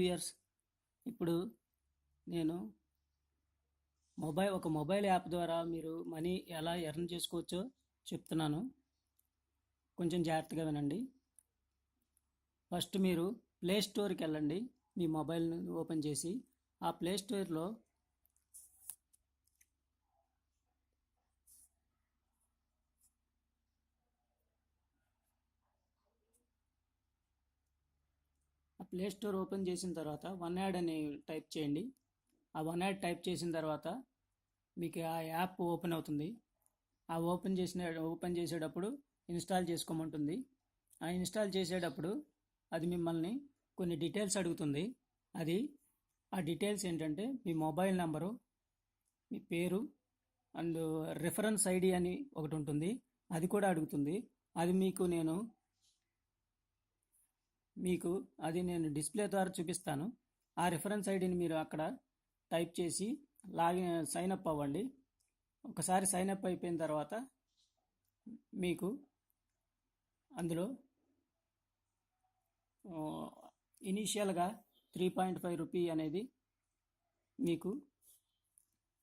Years. ఇప్పుడు నేను mobile ఒక మొబైల్ యాప్ ద్వారా మీరు మనీ ఎలా ఎర్న్ చేసుకోవచ్చో చెప్తున్నాను. కొంచెం జాగ్రత్తగా వినండి. ఫస్ట్ మీరు ప్లే స్టోర్కి వెళ్ళండి. మీ మొబైల్ని ఓపెన్ చేసి ఆ ప్లే స్టోర్లో ప్లే స్టోర్ ఓపెన్ చేసిన తర్వాత వన్ యాడ్ అని టైప్ చేయండి. ఆ వన్ యాడ్ టైప్ చేసిన తర్వాత మీకు ఆ యాప్ ఓపెన్ అవుతుంది. ఆ ఓపెన్ చేసిన ఓపెన్ చేసేటప్పుడు ఇన్స్టాల్ చేసుకోమంటుంది. ఆ ఇన్స్టాల్ చేసేటప్పుడు అది మిమ్మల్ని కొన్ని డీటెయిల్స్ అడుగుతుంది. అది ఆ డీటెయిల్స్ ఏంటంటే మీ మొబైల్ నెంబరు మీ పేరు అండ్ రిఫరెన్స్ ఐడి అని ఒకటి ఉంటుంది. అది కూడా అడుగుతుంది. అది మీకు నేను మీకు అది నేను డిస్ప్లే ద్వారా చూపిస్తాను. ఆ రిఫరెన్స్ ఐడిని మీరు అక్కడ టైప్ చేసి లాగిన్ సైన్ అప్ అవ్వండి. ఒకసారి సైన్ అప్ అయిపోయిన తర్వాత మీకు అందులో ఇనీషియల్గా త్రీ పాయింట్ ఫైవ్ రూపీ అనేది మీకు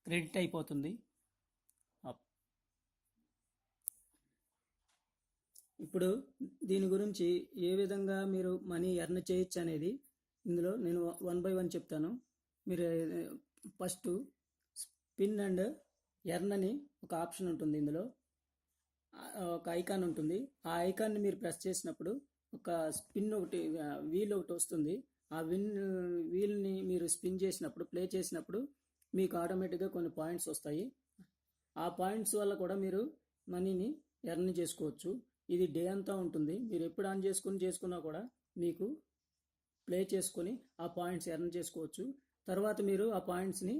క్రెడిట్ అయిపోతుంది. ఇప్పుడు దీని గురించి ఏ విధంగా మీరు మనీ ఎర్న్ చేయొచ్చు అనేది ఇందులో నేను వన్ బై వన్ చెప్తాను. మీరు ఫస్ట్ స్పిన్ అండ్ ఎర్న్ అని ఒక ఆప్షన్ ఉంటుంది ఇందులో. ఒక ఐకాన్ ఉంటుంది. ఆ ఐకాన్ని మీరు ప్రెస్ చేసినప్పుడు ఒక స్పిన్ ఒకటి వీల్ ఒకటి వస్తుంది. ఆ విన్ వీల్ని మీరు స్పిన్ చేసినప్పుడు ప్లే చేసినప్పుడు మీకు ఆటోమేటిక్గా కొన్ని పాయింట్స్ వస్తాయి. ఆ పాయింట్స్ వల్ల కూడా మీరు మనీని ఎర్న్ చేసుకోవచ్చు. ఇది డే అంతా ఉంటుంది. మీరు ఎప్పుడు ఆన్ చేసుకుని చేసుకున్నా కూడా మీకు ప్లే చేసుకొని ఆ పాయింట్స్ ఎర్న్ చేసుకోవచ్చు. తర్వాత మీరు ఆ పాయింట్స్ని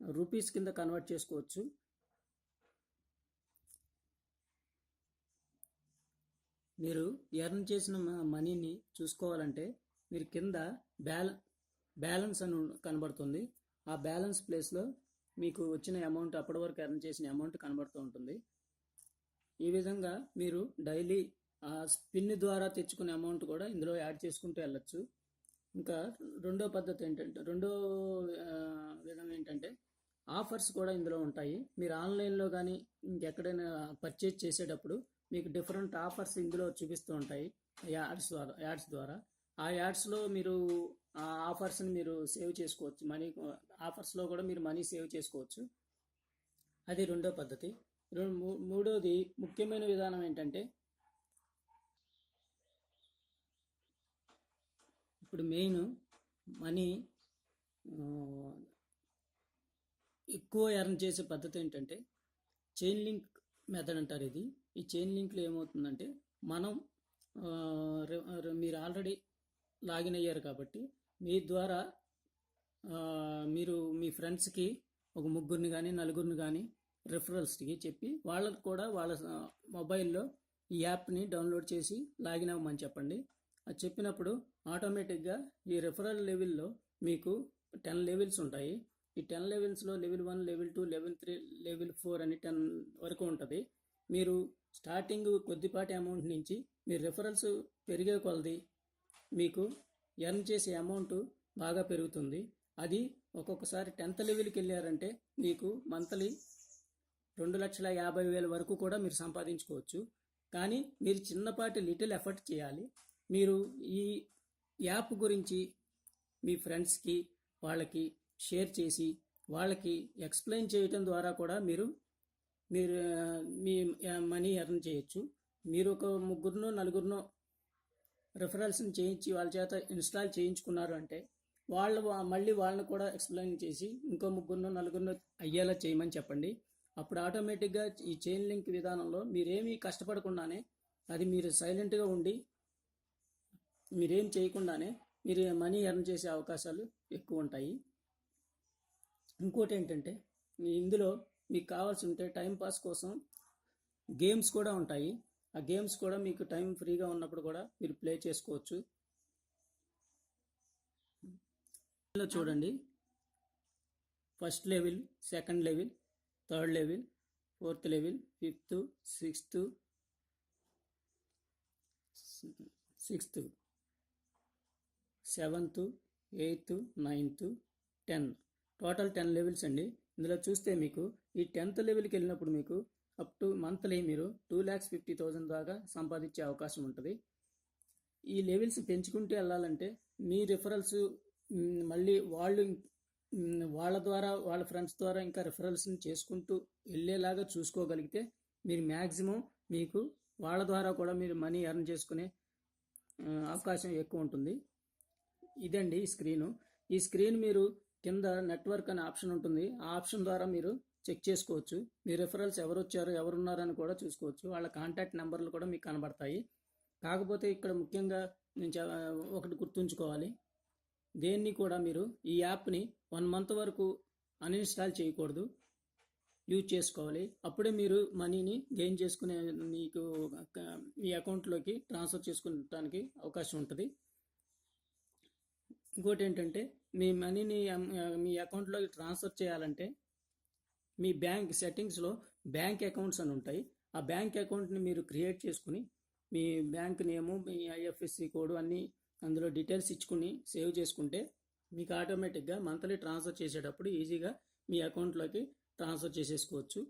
రూపీస్ కింద కన్వర్ట్ చేసుకోవచ్చు. మీరు ఎర్న్ చేసిన మనీని చూసుకోవాలంటే మీరు కింద బ్యాల బ్యాలెన్స్ అని కనబడుతుంది. ఆ బ్యాలెన్స్ ప్లేస్లో మీకు వచ్చిన అమౌంట్ అప్పటి వరకు ఎర్న్ చేసిన అమౌంట్ కనబడుతూ ఉంటుంది. ఈ విధంగా మీరు డైలీ ఆ స్పిన్ ద్వారా తెచ్చుకునే అమౌంట్ కూడా ఇందులో యాడ్ చేసుకుంటూ వెళ్ళచ్చు. ఇంకా రెండో పద్ధతి ఏంటంటే రెండో విధం ఏంటంటే ఆఫర్స్ కూడా ఇందులో ఉంటాయి. మీరు ఆన్లైన్లో కానీ ఇంకెక్కడైనా పర్చేజ్ చేసేటప్పుడు మీకు డిఫరెంట్ ఆఫర్స్ ఇందులో చూపిస్తూ ఉంటాయి యాడ్స్ ద్వారా యాడ్స్ ద్వారా. ఆ యాడ్స్లో మీరు ఆ ఆఫర్స్ని మీరు సేవ్ చేసుకోవచ్చు. మనీ ఆఫర్స్లో కూడా మీరు మనీ సేవ్ చేసుకోవచ్చు. అది రెండో పద్ధతి. మూడోది ముఖ్యమైన విధానం ఏంటంటే ఇప్పుడు మెయిన్ మనీ ఎక్కువ ఎర్న్ చేసే పద్ధతి ఏంటంటే చైన్ లింక్ మెథడ్ అంటారు ఇది. ఈ చైన్ లింక్లో ఏమవుతుందంటే మనం మీరు ఆల్రెడీ లాగిన్ అయ్యారు కాబట్టి మీ ద్వారా మీరు మీ ఫ్రెండ్స్కి ఒక ముగ్గురిని కానీ నలుగురిని కానీ రెఫరల్స్కి చెప్పి వాళ్ళకు కూడా వాళ్ళ మొబైల్లో ఈ యాప్ని డౌన్లోడ్ చేసి లాగిన్ అవ్వమని చెప్పండి. అది చెప్పినప్పుడు ఆటోమేటిక్గా ఈ రెఫరల్ లెవెల్లో మీకు టెన్ లెవెల్స్ ఉంటాయి. ఈ టెన్ లెవెల్స్లో level one level two level three level four అని టెన్ వరకు ఉంటుంది. మీరు స్టార్టింగ్ కొద్దిపాటి అమౌంట్ నుంచి మీ రెఫరల్స్ పెరిగే కొలది మీకు ఎర్న్ చేసే అమౌంట్ బాగా పెరుగుతుంది. అది ఒక్కొక్కసారి టెన్త్ లెవెల్కి వెళ్ళారంటే మీకు మంత్లీ రెండు లక్షల యాభై వేల వరకు కూడా మీరు సంపాదించుకోవచ్చు. కానీ మీరు చిన్నపాటి లిటిల్ ఎఫర్ట్ చేయాలి. మీరు ఈ యాప్ గురించి మీ ఫ్రెండ్స్కి వాళ్ళకి షేర్ చేసి వాళ్ళకి ఎక్స్ప్లెయిన్ చేయటం ద్వారా కూడా మీరు మీరు మీ మనీ ఎర్న్ చేయొచ్చు. మీరు ఒక ముగ్గురునో నలుగురినో రిఫరల్స్ని చేయించి వాళ్ళ చేత ఇన్స్టాల్ చేయించుకున్నారు అంటే వాళ్ళు మళ్ళీ వాళ్ళని కూడా ఎక్స్ప్లెయిన్ చేసి ఇంకో ముగ్గురునో నలుగురినో అయ్యేలా చేయమని చెప్పండి. అప్పుడు ఆటోమేటిక్గా ఈ చైన్ లింక్ విధానంలో మీరేమీ కష్టపడకుండానే అది మీరు సైలెంట్గా ఉండి మీరేం చేయకుండానే మీరు మనీ ఎర్న్ చేసే అవకాశాలు ఎక్కువ ఉంటాయి ఇంకోటి ఏంటంటే ఇందులో మీకు కావాల్సి ఉంటే టైంపాస్ కోసం గేమ్స్ కూడా ఉంటాయి. ఆ గేమ్స్ కూడా మీకు టైం ఫ్రీగా ఉన్నప్పుడు కూడా మీరు ప్లే చేసుకోవచ్చు. చూడండి. First level second level third level fourth level fifth sixth sixth seventh eighth ninth ten total ten levels అండి. ఇందులో చూస్తే మీకు ఈ టెన్త్ లెవెల్కి వెళ్ళినప్పుడు మీకు అప్ టు మంత్లీ మీరు టూ ల్యాక్స్ ఫిఫ్టీ థౌజండ్ దాకా సంపాదించే అవకాశం ఉంటుంది. ఈ లెవెల్స్ పెంచుకుంటూ వెళ్ళాలంటే మీ రిఫరల్స్ మళ్ళీ వాళ్ళు వాళ్ళ ద్వారా వాళ్ళ ఫ్రెండ్స్ ద్వారా ఇంకా రిఫరల్స్ని చేసుకుంటూ వెళ్ళేలాగా చూసుకోగలిగితే మీరు మ్యాక్సిమం మీకు వాళ్ళ ద్వారా కూడా మీరు మనీ ఎర్న్ చేసుకునే అవకాశం ఎక్కువ ఉంటుంది. ఇదండి ఈ స్క్రీను. ఈ స్క్రీన్ మీరు కింద నెట్వర్క్ అనే ఆప్షన్ ఉంటుంది. ఆ ఆప్షన్ ద్వారా మీరు చెక్ చేసుకోవచ్చు. మీ రిఫరల్స్ ఎవరు వచ్చారు ఎవరున్నారని కూడా చూసుకోవచ్చు. వాళ్ళ కాంటాక్ట్ నెంబర్లు కూడా మీకు కనబడతాయి. కాకపోతే ఇక్కడ ముఖ్యంగా నేను ఒకటి గుర్తుంచుకోవాలి. దేన్ని కూడా మీరు ఈ యాప్ని వన్ మంత్ వరకు అన్ఇన్స్టాల్ చేయకూడదు. యూజ్ చేసుకోవాలి. అప్పుడే మీరు మనీని గెయిన్ చేసుకునే మీకు మీ అకౌంట్లోకి ట్రాన్స్ఫర్ చేసుకోవడానికి అవకాశం ఉంటుంది. ఇంకోటి ఏంటంటే మీ మనీని మీ అకౌంట్లోకి ట్రాన్స్ఫర్ చేయాలంటే మీ బ్యాంక్ సెట్టింగ్స్లో బ్యాంక్ అకౌంట్స్ అని ఉంటాయి. ఆ బ్యాంక్ అకౌంట్ని మీరు క్రియేట్ చేసుకుని మీ బ్యాంక్ నేము మీ ఐఎఫ్ఎస్సి కోడ్ అన్నీ అందులో డీటెయిల్స్ ఇచ్చుకుని సేవ్ చేసుకుంటే మీకు ఆటోమేటిక్గా మంత్లీ ట్రాన్స్ఫర్ చేసేటప్పుడు ఈజీగా మీ అకౌంట్లోకి ట్రాన్స్ఫర్ చేసేసుకోవచ్చు.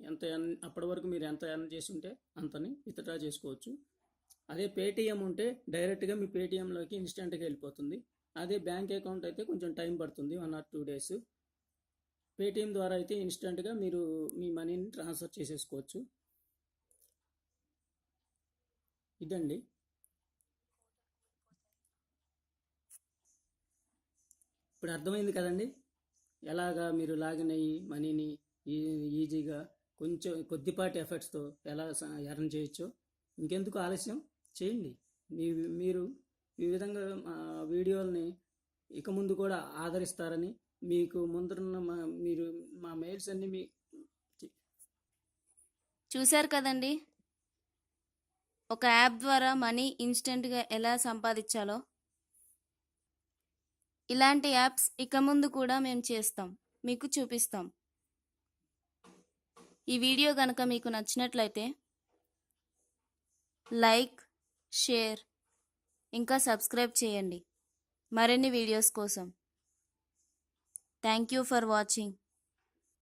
ఎంత అప్పటి వరకు మీరు ఎంత ఎర్న్ చేసి ఉంటే అంతని విత్డ్రా చేసుకోవచ్చు. అదే పేటిఎం ఉంటే డైరెక్ట్గా మీ పేటిఎంలోకి ఇన్స్టెంట్గా వెళ్ళిపోతుంది. అదే బ్యాంక్ అకౌంట్ అయితే కొంచెం టైం పడుతుంది one or two days. Paytm ద్వారా అయితే ఇన్స్టెంట్గా మీరు మీ మనీని ట్రాన్స్ఫర్ చేసేసుకోవచ్చు. ఇదండి. ఇప్పుడు అర్థమైంది కదండి? ఎలాగా మీరు లాగిన్ అయ్యి మనీని ఈ- ఈజీగా కొంచెం కొద్దిపాటి ఎఫర్ట్స్తో ఎలా ఎర్న్ చేయొచ్చో ఇంకెందుకు ఆలస్యం? చేయండి. మీ మీరు ఈ విధంగా మా వీడియోల్ని ఇక ముందు కూడా ఆదరిస్తారని మీకు ముందున్న మా మీరు మా మెయిల్స్ అన్ని మీ చూశారు కదండి? ఒక యాప్ ద్వారా మనీ ఇన్స్టెంట్గా ఎలా సంపాదించాలో ఇలాంటి యాప్స్ ఇక ముందు కూడా మేము చేస్తాం. మీకు చూపిస్తాం. ఈ వీడియో కనుక మీకు నచ్చినట్లయితే లైక్ షేర్ ఇంకా సబ్స్క్రైబ్ చేయండి. మరిన్ని వీడియోస్ కోసం. Thank you for watching.